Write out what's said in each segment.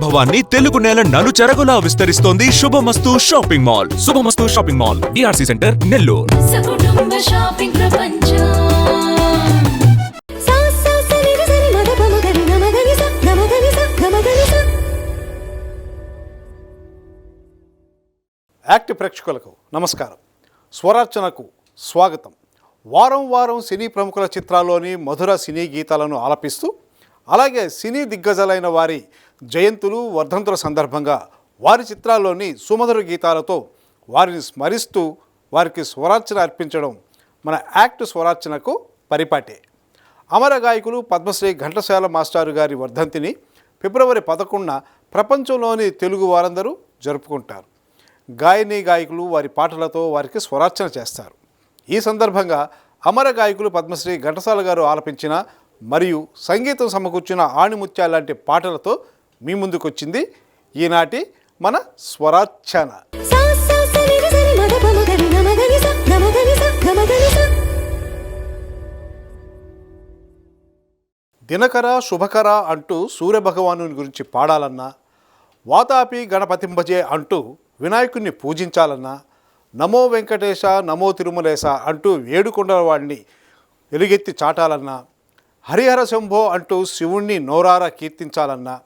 వైభవాన్ని తెలుగు నేల నలుచెరగులా విస్తరిస్తోంది Shubhamastu shopping mall. Shubhamastu shopping mall DRC centre Nellore. Shopping ప్రపంచం. స. యాక్ట్ ప్రేక్షకులకు నమస్కారం. స్వరార్చనకు స్వాగతం. వారం వారం సినీ ప్రముఖుల చిత్రాల్లోని మధుర సినీ గీతాలను ఆలపిస్తూ అలాగే సినీ దిగ్గజలైన వారి జయంతులు వర్ధంతుల సందర్భంగా వారి చిత్రాల్లోని సుమధుర గీతాలతో వారిని స్మరిస్తూ వారికి స్వరార్చన అర్పించడం మన యాక్ట్ స్వరార్చనకు పరిపాటే. అమర గాయకులు పద్మశ్రీ ఘంటసాల మాస్టారు గారి వర్ధంతిని ఫిబ్రవరి పదకొండున ప్రపంచంలోని తెలుగు వారందరూ జరుపుకుంటారు. గాయని గాయకులు వారి పాటలతో వారికి స్వరార్చన చేస్తారు. ఈ సందర్భంగా అమర గాయకులు పద్మశ్రీ ఘంటసాల గారు ఆలపించిన మరియు సంగీతం సమకూర్చిన ఆణిముత్యాల లాంటి పాటలతో మీ ముందుకొచ్చింది ఈనాటి మన స్వరార్చన దినకర శుభకర అంటూ సూర్యభగవాను గురించి పాడాలన్నా వాతాపి గణపతింబజే అంటూ వినాయకుణ్ణి పూజించాలన్నా నమో వెంకటేశ నమో తిరుమలేశ అంటూ ఏడుకొండల వాడిని ఎలుగెత్తి చాటాలన్నా హరిహర శంభో అంటూ శివుణ్ణి నోరారా కీర్తించాలన్నా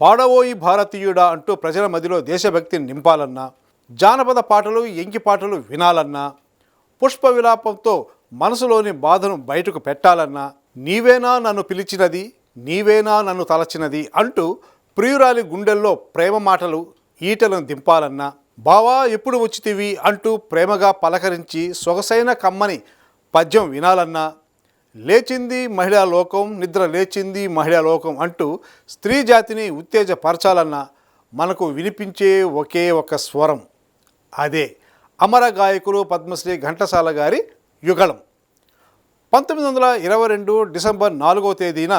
పాడవోయి భారతీయుడా అంటూ ప్రజల మధ్యలో దేశభక్తిని నింపాలన్నా జానపద పాటలు ఎంకి పాటలు వినాలన్నా పుష్ప విలాపంతో మనసులోని బాధను బయటకు పెట్టాలన్నా నీవేనా నన్ను పిలిచినది నీవేనా నన్ను తలచినది అంటూ ప్రియురాలి గుండెల్లో ప్రేమ మాటలు ఈటలను దింపాలన్నా బావా ఎప్పుడు వచ్చితివి అంటూ ప్రేమగా పలకరించి సొగసైన కమ్మని పద్యం వినాలన్నా లేచింది మహిళా లోకం నిద్ర లేచింది మహిళా లోకం అంటూ స్త్రీ జాతిని ఉత్తేజపరచాలన్న మనకు వినిపించే ఒకే ఒక స్వరం. అదే అమర గాయకులు పద్మశ్రీ ఘంటసాల గారి యుగళం. పంతొమ్మిది వందల ఇరవై రెండు డిసెంబర్ నాలుగో తేదీన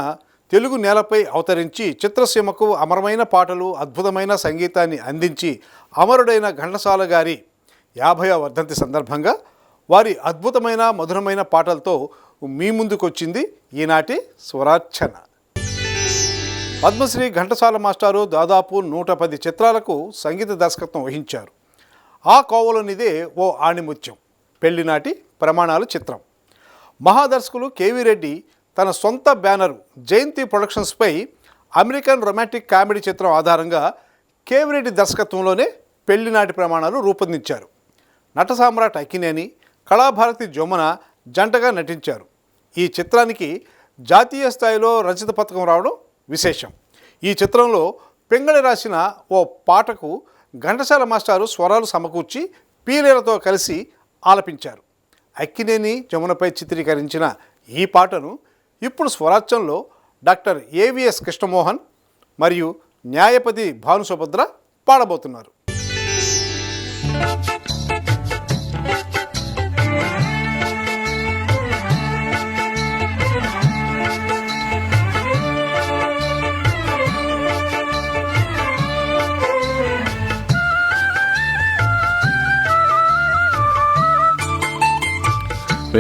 తెలుగు నేలపై అవతరించి చిత్రసీమకు అమరమైన పాటలు అద్భుతమైన సంగీతాన్ని అందించి అమరుడైన ఘంటసాల గారి యాభైవ వర్ధంతి సందర్భంగా వారి అద్భుతమైన మధురమైన పాటలతో మీ ముందుకొచ్చింది ఈనాటి స్వరార్చన. పద్మశ్రీ ఘంటసాల మాస్టారు దాదాపు నూట పది చిత్రాలకు సంగీత దర్శకత్వం వహించారు. ఆ కోవలోనిదే ఓ ఆణిముత్యం పెళ్ళినాటి ప్రమాణాలు చిత్రం. మహాదర్శకులు కేవీ రెడ్డి తన సొంత బ్యానరు జయంతి ప్రొడక్షన్స్పై అమెరికన్ రొమాంటిక్ కామెడీ చిత్రం ఆధారంగా కేవీ రెడ్డి దర్శకత్వంలోనే పెళ్ళినాటి ప్రమాణాలు రూపొందించారు. నట సామ్రాట్ అక్కినేని కళాభారతి జమున జంటగా నటించారు. ఈ చిత్రానికి జాతీయ స్థాయిలో రచిత పథకం రావడం విశేషం. ఈ చిత్రంలో పింగళి రాసిన ఓ పాటకు ఘంటసాల మాస్టారు స్వరాలు సమకూర్చి పీలేలతో కలిసి ఆలపించారు. అక్కినేని జమునపై చిత్రీకరించిన ఈ పాటను ఇప్పుడు స్వరాజ్యంలో డాక్టర్ ఏవిఎస్ కృష్ణమోహన్ మరియు న్యాయపతి భానుసుభద్ర పాడబోతున్నారు.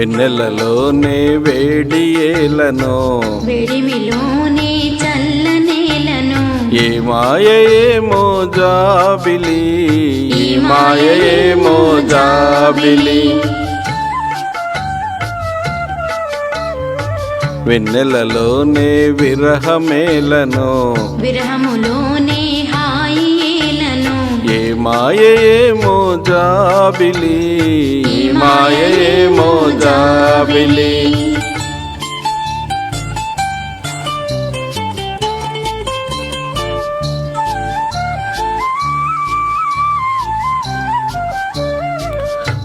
వెన్నెలలోనే వేడి ఏలను. వేడిమిలోనే చల్లనేలను ఏ మాయేమో జాబిలి. ఈ మాయేమో జాబిలి. వెన్నెలలోనే విరహమేలను. హాయిలను మాయయే మోజాబిలి. మాయయే మోజాబిలి.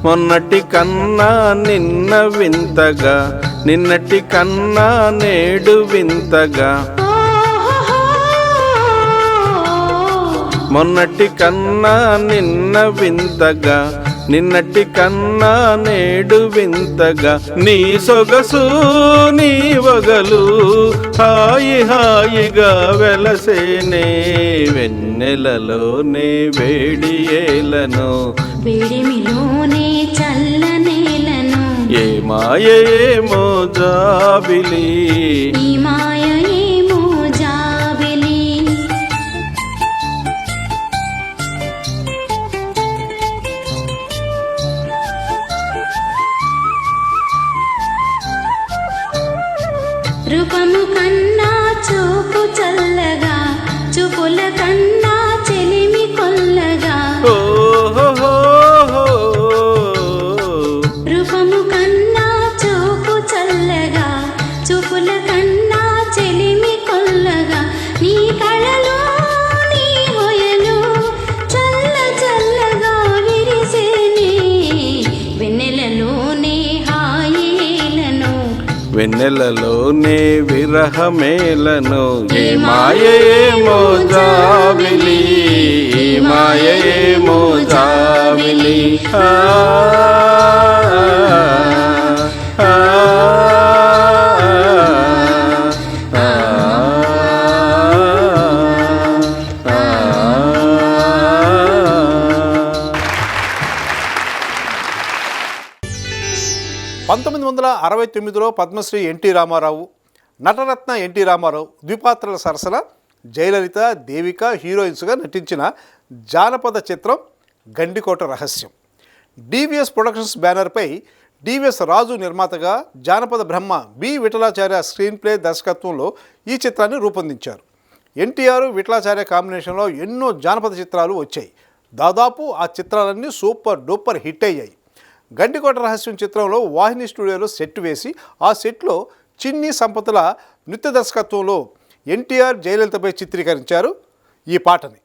మొన్నటి కన్నా నిన్న వింతగా నిన్నటి కన్నా నేడు వింతగా మొన్నటి కన్నా నిన్న వింతగా నిన్నటి కన్నా నేడు వింతగా నీ సొగసు నీ వగలు హాయి హాయిగా వెలసేనే వెన్నెలలోనే వేడి ఏలను. వేడిమిలోనే చల్లనేలను ఏ మాయేమో జాబిలి. ఈ మాయ చల్లగా చూపుల కన్నా విరహమేలను ఈ మాయేమో జాబిలి ఈ మాయేమో జాబిలి ఆ. పంతొమ్మిది వందల అరవై తొమ్మిదిలో Padmashri N T Rama Rao Nataratna N T Rama Rao ద్విపాత్రల సరసన జయలలిత దేవిక హీరోయిన్స్గా నటించిన జానపద చిత్రం గండికోట రహస్యం. డివిఎస్ ప్రొడక్షన్స్ బ్యానర్పై డివిఎస్ రాజు నిర్మాతగా జానపద బ్రహ్మ బి. విఠలాచార్య స్క్రీన్ ప్లే దర్శకత్వంలో ఈ చిత్రాన్ని రూపొందించారు. ఎన్టీఆర్ విఠలాచార్య కాంబినేషన్లో ఎన్నో జానపద చిత్రాలు వచ్చాయి. దాదాపు ఆ చిత్రాలన్నీ సూపర్ డూపర్ హిట్ అయ్యాయి. గండికోట రహస్యం చిత్రంలో వాహిని స్టూడియోలో సెట్ వేసి ఆ సెట్లో చిన్ని సంపతుల నృత్య దర్శకత్వంలో ఎన్టీఆర్ జయలలితపై చిత్రీకరించారు ఈ పాటని.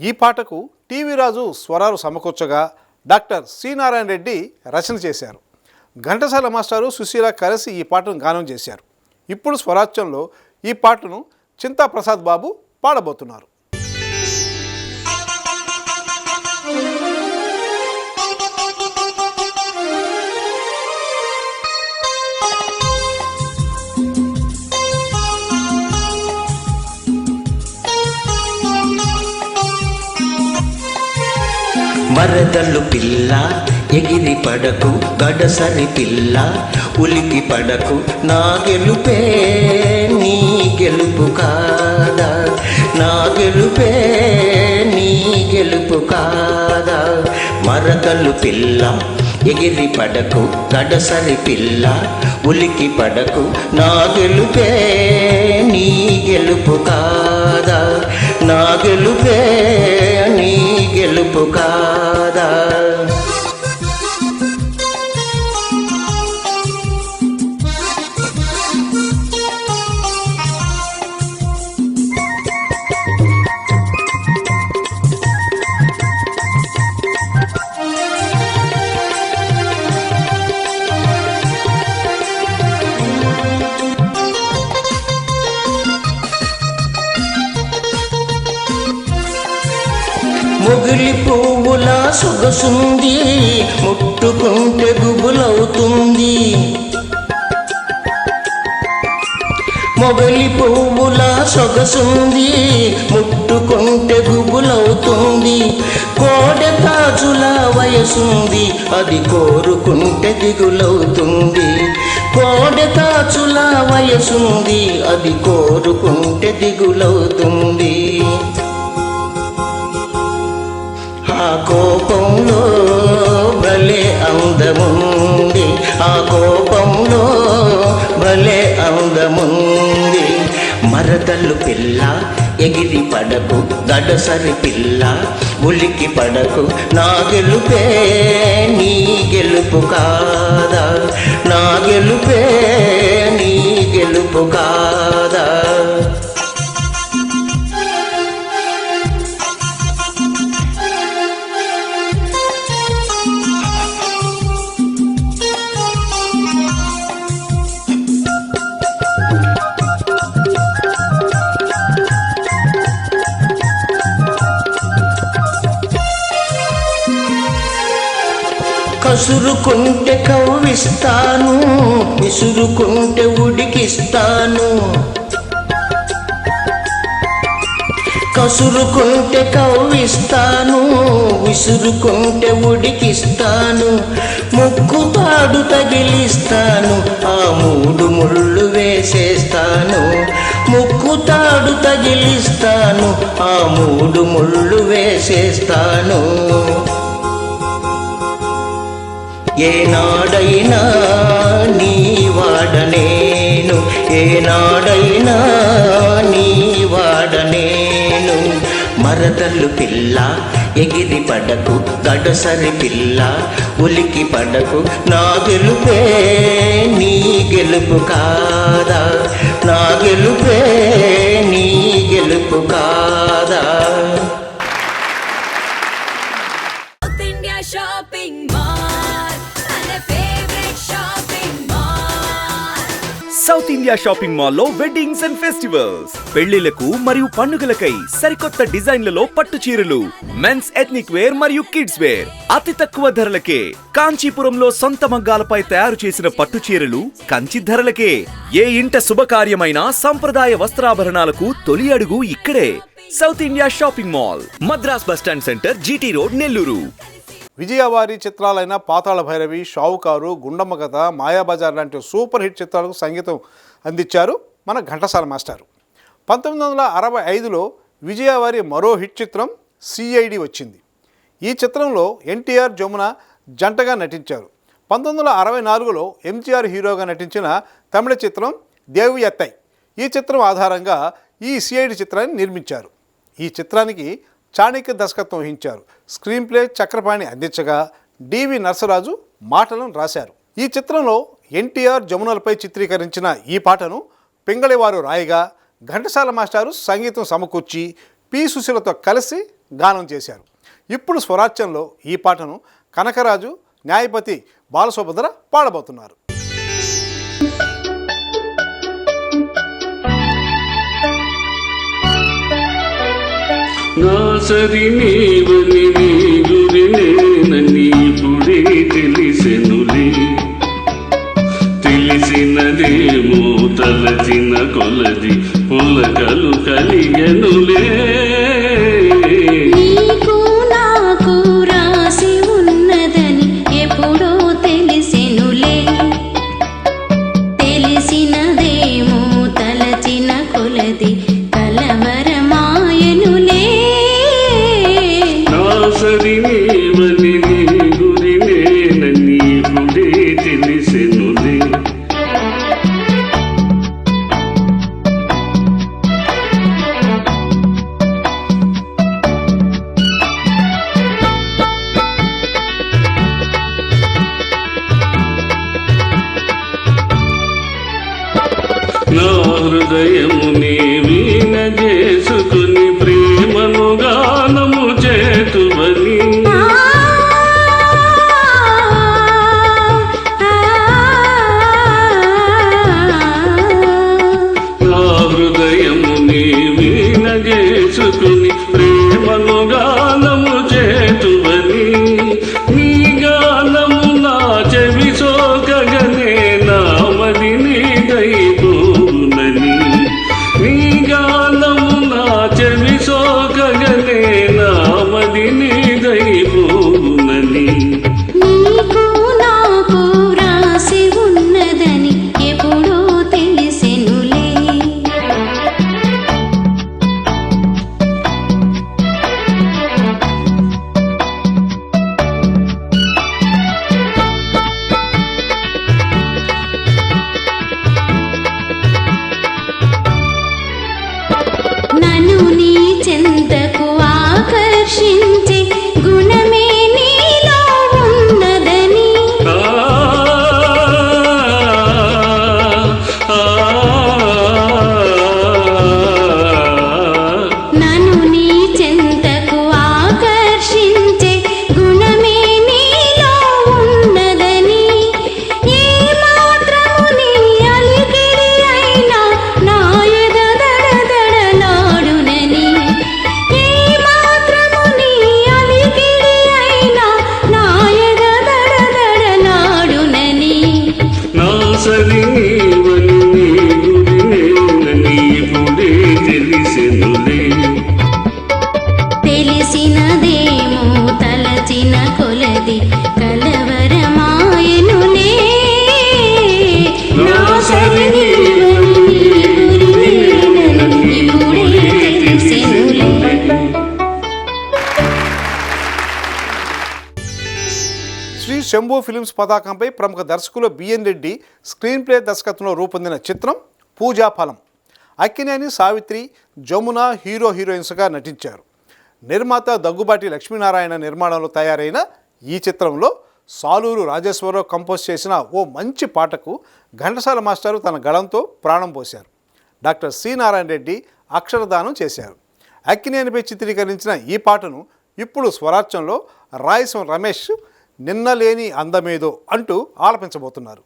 ఈ పాటకు టీవీ రాజు స్వరాలు సమకూర్చగా డాక్టర్ శ్రీనారాయణ రెడ్డి రచన చేశారు. ఘంటసాల మాస్టారు సుశీల కలిసి ఈ పాటను గానం చేశారు. ఇప్పుడు స్వరాజ్యంలో ఈ పాటను చింతా ప్రసాద్ బాబు పాడబోతున్నారు. మరదలు పిల్ల ఎగిరి పడకు గడసరి పిల్ల ఉలికి పడకు నా గెలుపే నీ గెలుపు కాదా? నా గెలుపే నీ గెలుపు కాదా? మరదలు పిల్ల ఎగిరి పడకు గడసరి పిల్ల ఉలికి పడకు. నా గెలుపే నీ గెలుపు కాదా? నా గెలుపే నీ గెలుపు కాదా? సొగసుంది ముట్టుకుంటే గుబులవుతుంది. మొగలి పువ్వుల సొగసుంది ముట్టుకుంటే గుబులవుతుంది. కోడె కాజుల వయసుంది అది కోరుకుంటే దిగులవుతుంది. కోడె కాచుల వయసుంది అది కోరుకుంటే దిగులవుతుంది. కోపంలో భలే అందముంది. ఆ కోపంలో భలే అందముంది. మరదలు పిల్ల ఎగిరి పడకు దడసరి పిల్ల ఉలికి పడకు నా గెలుపే నీ గెలుపు కాదా? నా గెలుపే నీ గెలుపు కాదా? విసురుకుంటే కవ్విస్తాను విసురుకుంటే ఉడికిస్తాను. కసురుకుంటే కవ్విస్తాను విసురుకుంటే ఉడికిస్తాను. ముక్కు తాడు తగిలిస్తాను ఆ మూడు ముళ్ళు వేసేస్తాను. ముక్కుతాడు తగిలిస్తాను ఆ మూడు ముళ్ళు వేసేస్తాను. ఏనాడైనా నీ వాడనేను. ఏనాడైనా నీ వాడనేను. మరదలు పిల్ల ఎగిరి పడకు గడసరి పిల్ల ఉలికి పడకు నా గెలుపే నీ గెలుపు కాదా. నా గెలుపే నీ గెలుపు కాదా. షాపింగ్ సౌత్ ఇండియా షాపింగ్ మాల్లో వెడ్డింగ్స్ అండ్ ఫెస్టివల్స్ పెళ్ళిలకు మరియు పండుగలకై సరికొత్త డిజైన్లలో పట్టు చీరలు మెన్స్ ఎథ్నిక్ వేర్ మరియు కిడ్స్ వేర్ అతి తక్కువ ధరలకే కాంచీపురంలో సొంత మగ్గాలపై తయారు చేసిన పట్టు చీరలు కంచి ధరలకే. ఏ ఇంట శుభకార్యమైన సంప్రదాయ వస్త్రాభరణాలకు తొలి అడుగు ఇక్కడే. South India shopping mall Madras bus stand centre GT road Nellore. విజయవారి చిత్రాలైన పాతాళ భైరవి షావుకారు గుండమ్మ కథ మాయాబజార్ లాంటి సూపర్ హిట్ చిత్రాలకు సంగీతం అందించారు మన ఘంటసాల మాస్టారు. పంతొమ్మిది వందల అరవై ఐదులో విజయవారి మరో హిట్ చిత్రం సిఐడి వచ్చింది. ఈ చిత్రంలో ఎన్టీఆర్ జమున జంటగా నటించారు. పంతొమ్మిది వందల అరవై నాలుగులో ఎంజీఆర్ హీరోగా నటించిన తమిళ చిత్రం దేవి ఎత్తై ఈ చిత్రం ఆధారంగా ఈ సిఐడి చిత్రాన్ని నిర్మించారు. ఈ చిత్రానికి చాణక్య దర్శకత్వం వహించారు. స్క్రీన్ ప్లే చక్రపాణి అందించగా డివి నరసరాజు మాటలను రాశారు. ఈ చిత్రంలో ఎన్టీఆర్ జమునలపై చిత్రీకరించిన ఈ పాటను పింగళివారు రాయిగా ఘంటసాల మాస్టారు సంగీతం సమకూర్చి పి సుశీలతో కలిసి గానం చేశారు. ఇప్పుడు స్వరాజ్యంలో ఈ పాటను కనకరాజు న్యాయపతి బాలసుభద్ర పాడబోతున్నారు. దాసరి నీవని నీ గురి నేనని ఇప్పుడే తెలిసెనులే. తెలిసినదేమో తలచిన కొలది పొలకలు కలిగనులే. శ్రీ శంభు ఫిలిమ్స్ పతాకంపై ప్రముఖ దర్శకులు బిఎన్ రెడ్డి స్క్రీన్ ప్లే దర్శకత్వంలో రూపొందిన చిత్రం పూజాఫలం. అక్కినేని సావిత్రి జమున హీరో హీరోయిన్స్గా నటించారు. నిర్మాత దగ్గుబాటి లక్ష్మీనారాయణ నిర్మాణంలో తయారైన ఈ చిత్రంలో సాలూరు రాజేశ్వరరావు కంపోజ్ చేసిన ఓ మంచి పాటకు ఘంటసాల మాస్టారు తన గళంతో ప్రాణం పోశారు. డాక్టర్ సి నారాయణ రెడ్డి అక్షరదానం చేశారు. అక్కినేనిపై చిత్రీకరించిన ఈ పాటను ఇప్పుడు స్వరాజ్యంలో రాయసం రమేష్ నిన్నలేని అందమేదో అంటూ ఆలపించబోతున్నారు.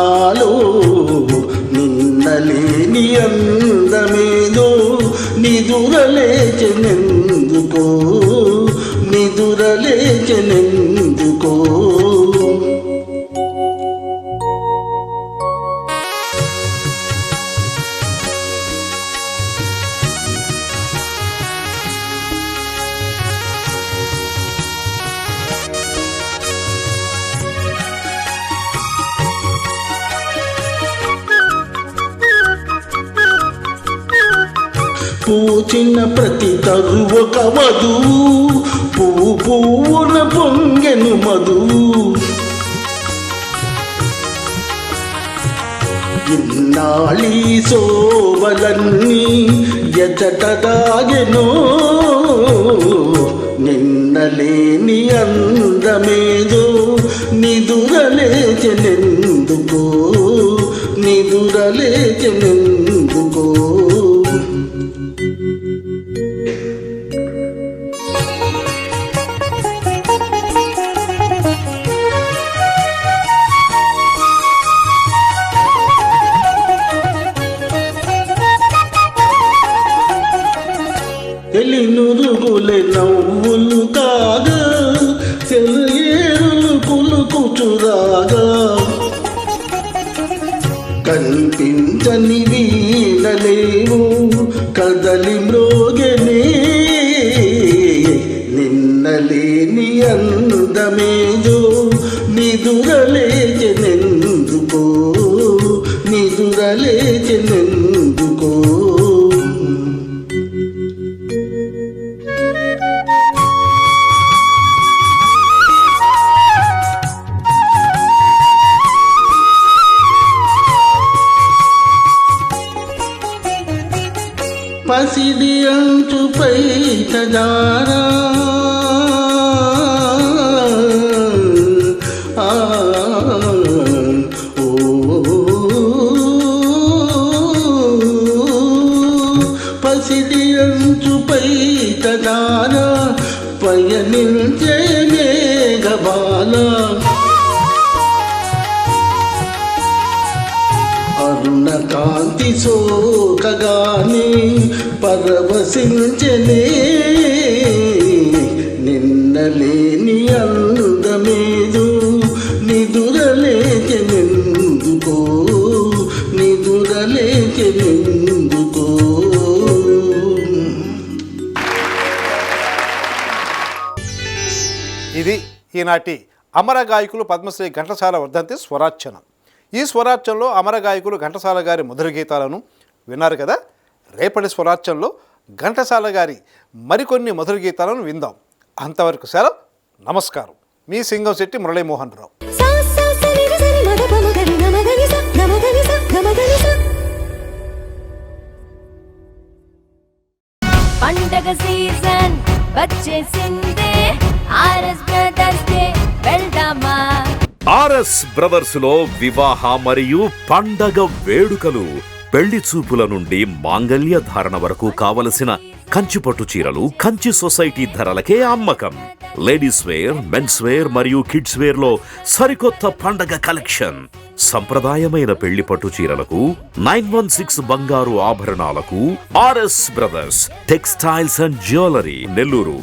నాలో పువ్వు పువ్వున పొంగెను మధు. ఇన్నాళీ సోవలన్నీ ఎచట దాగెనో నిన్నలేని అందమేదో నిదురలేచెనెందుకో నిదురలేచెనెందుకో. తెలినురుగులే నవ్వులు కాగా సెలయేరులు కులుకుచురాగా. కనిపించని వీడలేవు కదలి మ్రోగనే. నిన్నలేని అందమేదో सदारा పరవశించనే నిన్నలేని అందమేదు నిదురలేచెనెందుకో నిదురలేచెనెందుకో ఇది ఈనాటి అమర గాయకులు పద్మశ్రీ ఘంటసాల వర్ధంతి స్వరార్చనం ఈ స్వరార్చనలో అమర గాయకులు ఘంటసాల గారి మధుర గీతాలను విన్నారు కదా? రేపటి స్వరార్చనలో ఘంటసాల గారి మరికొన్ని మధుర గీతాలను విందాం. అంతవరకు సెలవు. నమస్కారం. మీ సింగం శెట్టి మురళీమోహన్ రావు పండగ సీజన్ వచ్చేసిందే. ఆర్ఎస్ బ్రదర్స్ డే వెళ్దామా? ఆర్ఎస్ బ్రదర్స్లో వివాహ మరియు పండగ వేడుకలు. పెళ్ళి చూపుల నుండి మాంగళ్య ధారణ వరకు కావలసిన కంచిపట్టు చీరలు కంచి సొసైటీ ధరలకే అమ్మకం. లేడీస్ వేర్ మెన్స్ వేర్ మరియు కిడ్స్ వేర్లో సరికొత్త పండగ కలెక్షన్. సంప్రదాయమైన పెళ్ళి పట్టు చీరలకు నైన్ వన్ సిక్స్ బంగారు ఆభరణాలకు RS brothers textiles and jewellery Nellore.